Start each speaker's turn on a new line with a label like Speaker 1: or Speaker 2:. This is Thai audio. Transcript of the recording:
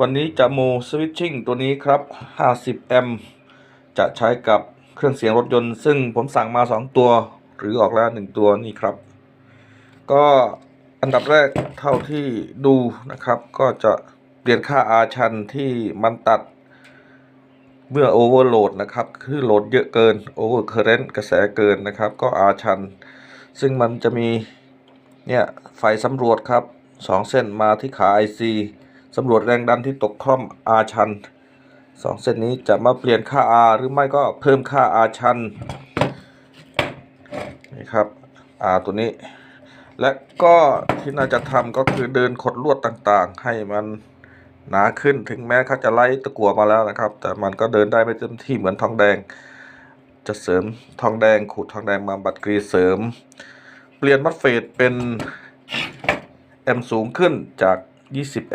Speaker 1: วันนี้จะโมสวิตชิ่งตัวนี้ครับ 50 แอมจะใช้กับเครื่องเสียงรถยนต์ ซึ่งผมสั่งมา 2 ตัว หรือออกแล้ว 1 ตัวนี่ครับ ก็อันดับแรกเท่าที่ดูนะครับ ก็จะเปลี่ยนค่าอาชันที่มันตัดเมื่อโอเวอร์โหลดนะครับ คือโหลดเยอะเกินโอเวอร์เคอร์เรนต์กระแสเกินนะครับ ก็อาชัน ซึ่งมันจะมีเนี่ยไฟสำรวจครับ 2 เส้นมาที่ขา IC สำรวจแรงดันที่ตกคล่อม R ชัน2เส้นนี้จะมาเปลี่ยนค่า R หรือไม่ก็เพิ่มค่า R ชันนี่ครับ R ตัวนี้ และก็ที่น่าจะทำก็คือเดินขดลวดต่างๆ ให้มันหนาขึ้นถึงแม้เขาจะไล่ตะกั่วมาแล้วนะครับ แต่มันก็เดินได้ไม่เต็มที่เหมือนทองแดง จะเสริมทองแดงขูดทองแดงมาบัดกรีเสริม เปลี่ยนมัดเฟดเป็นแอมสูงขึ้นจาก 20